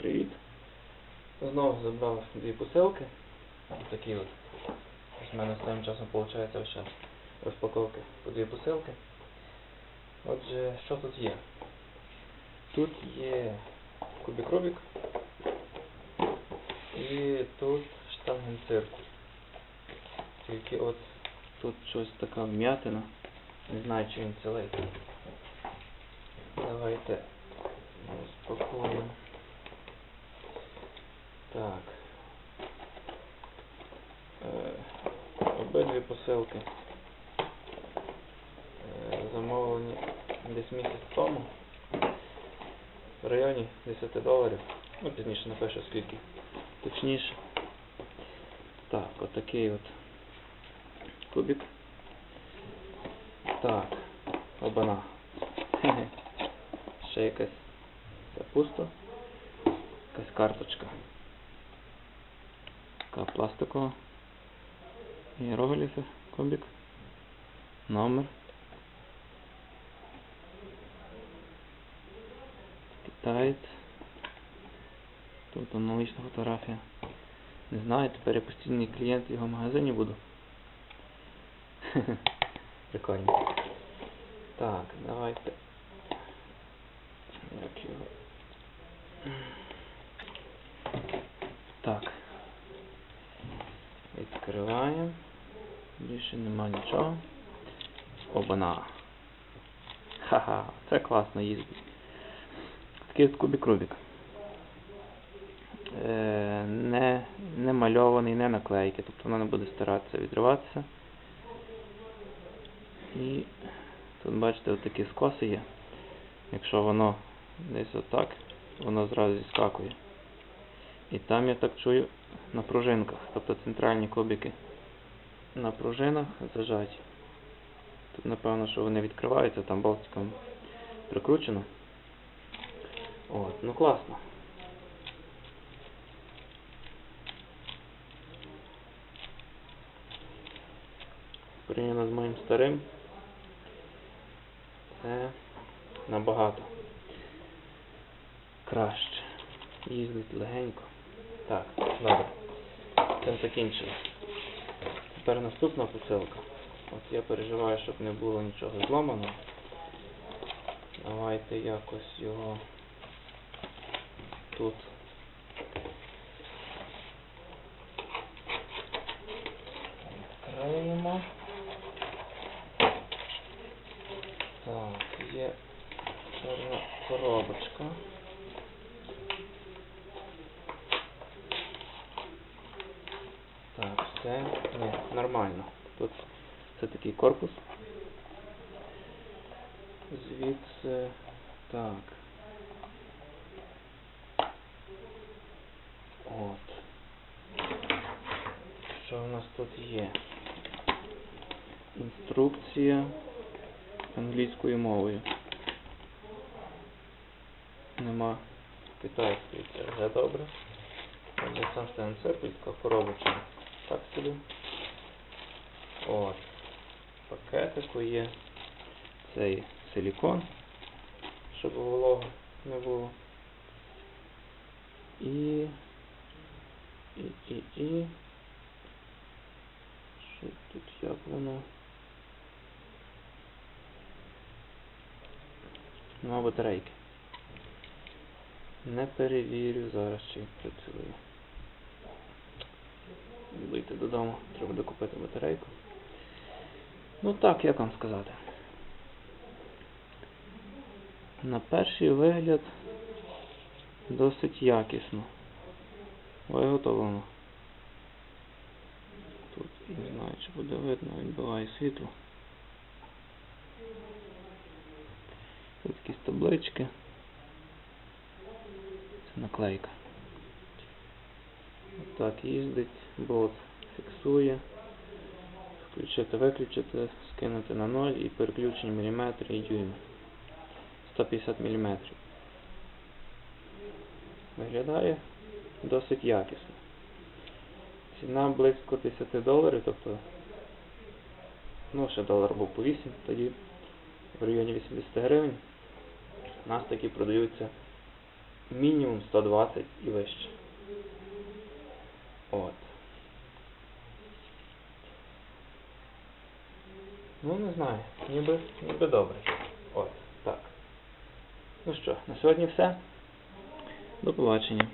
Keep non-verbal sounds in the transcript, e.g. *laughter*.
Привіт. Знову забрав дві посилки. Ось такі от. Ось в мене останнім часом виходить час розпаковки по дві посилки. Отже, що тут є? Тут є кубик Рубік і тут штангенциркуль. Тільки от тут щось така вм'ятина. Не знаю, чи він цілий. Давайте розпакуємо. Так. Е, обидві посилки е, замовлені десь місяць тому. В районі 10 доларів. Ну, пізніше напишу скільки. Точніше. Так, отакий от кубик. Так, обана. Хе-хе. *laughs* Ще якась це пусто. Якась карточка. Така пластикова. Іерогліфи, кубик. Номер. Китаєць. Тут аналогічна фотографія. Не знаю, тепер я постійний клієнт в його магазині буду. *laughs* Прикольно. Так, давайте. Як його. Так. Відкриваємо. Більше нічого. Обана. Ха-ха, це класно їздить. Такий от кубик Рубік. Е, не, не мальований, не наклейки, тобто воно не буде старатися відриватися. І тут бачите, отакі скоси є. Якщо воно десь отак, воно зразу зіскакує. І там я так чую на пружинках, тобто центральні кубики на пружинах зажаті. Тут напевно, що вони відкриваються, там болтиком прикручено. От, ну класно. Порівняно з моїм старим. Це набагато краще. Їздить легенько. Так, добре. Це закінчили. Тепер наступна посилка. От я переживаю, щоб не було нічого зламано. Давайте якось його тут. Відкриємо. Так, є чорна коробочка. Так, все. Нормально. Тут це такий корпус. Звідси. Так. От. Що в нас тут є? Інструкція англійською мовою. Нема китайської, це вже добре. Сам стен циркуль, коробочка. Так собі. От. Пакетику є цей силікон, щоб волого не було. І. І, і, і. Що тут як воно? Нема батарейки. Не перевірю зараз, чи працює. Вийти додому, треба докупити батарейку. Ну так, як вам сказати. На перший вигляд досить якісно. Виготовлено. Тут не знаю, чи буде видно, відбиває світло. Тут якісь таблички. Це наклейка. Так, їздить, болт фіксує. Включити, виключити, скинути на 0 і переключення міліметри і дюйми. 150 мм. Виглядає досить якісно. Ціна близько 10 доларів, тобто, ну ще долар був по 8, тоді в районі 80 гривень. У нас такі продаються мінімум 120 і вище. От. Ну, не знаю, ніби, ніби добре. Ось, так. Ну що, на сьогодні все. До побачення.